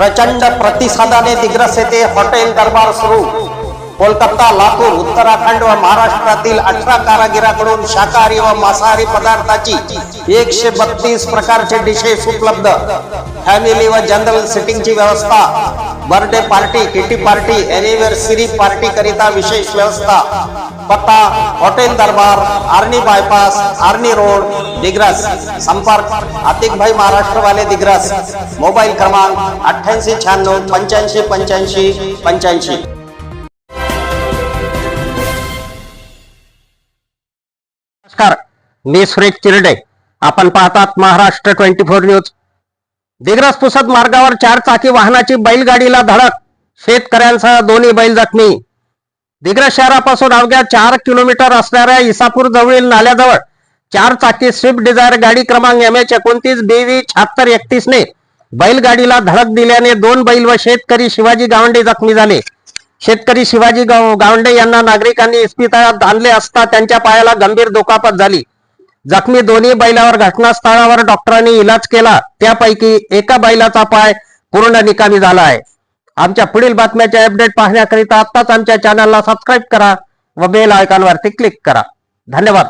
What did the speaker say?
प्रचंड प्रतिसादाने दिग्रस येथे हॉटेल दरबार सुरू. कोलकाता लातूर उत्तराखंड व महाराष्ट्रातील अठरा कारागिराकडून शाकाहारी व मांसाहारी पदार्थाची एकशे बत्तीस प्रकारचे डिशेस उपलब्ध. फॅमिली व जनरल सिटिंगची व्यवस्था birthday party kitty party anniversary party करिता विशेष व्यवस्था. पत्ता hotel Darbar Arni bypass Arni road Digras. संपर्क आतिक भाई महाराष्ट्र वाले दिग्रस. मोबाईल क्रमांक अठ्ठ्याऐंशी शहाण्णव पंच्याऐंशी पंच्याऐंशी पंच्याऐंशी. नमस्कार. मी सुरेश चिरडे. आपण पाहतात Maharashtra twenty four news. Digras Pusad मार्गावर चार चाकी वाहनाची बैलगाडीला धडक. शेतकऱ्यांसह दोन्ही बैल जखमी. दिग्रस शहरापासून अवघ्या चार किलोमीटर असणाऱ्या इसापूर जवळील नाल्याजवळ चार चाकी स्विफ्ट डिझायर गाडी क्रमांक एम एच एकोणतीस बी व्ही शहात्तर एकतीस ने बैलगाडीला धडक दिल्याने दोन बैल व शेतकरी शिवाजी गावंडे जखमी झाले. शेतकरी शिवाजी गावंडे यांना नागरिकांनी इस्पितळात आणले असता त्यांच्या पायाला गंभीर दुखापत झाली. जखमी दोन्ही बैलावर घटनास्थळावर डॉक्टरांनी इलाज केला. त्यापैकी एका बैलाचा पाय पूर्ण निकामी झाला आहे. आमच्या पुढील बातम्याचे अपडेट पाहण्याकरिता आत्ताच आमच्या चॅनलला सबस्क्राईब करा व बेल आयकॉनवरती क्लिक करा. धन्यवाद.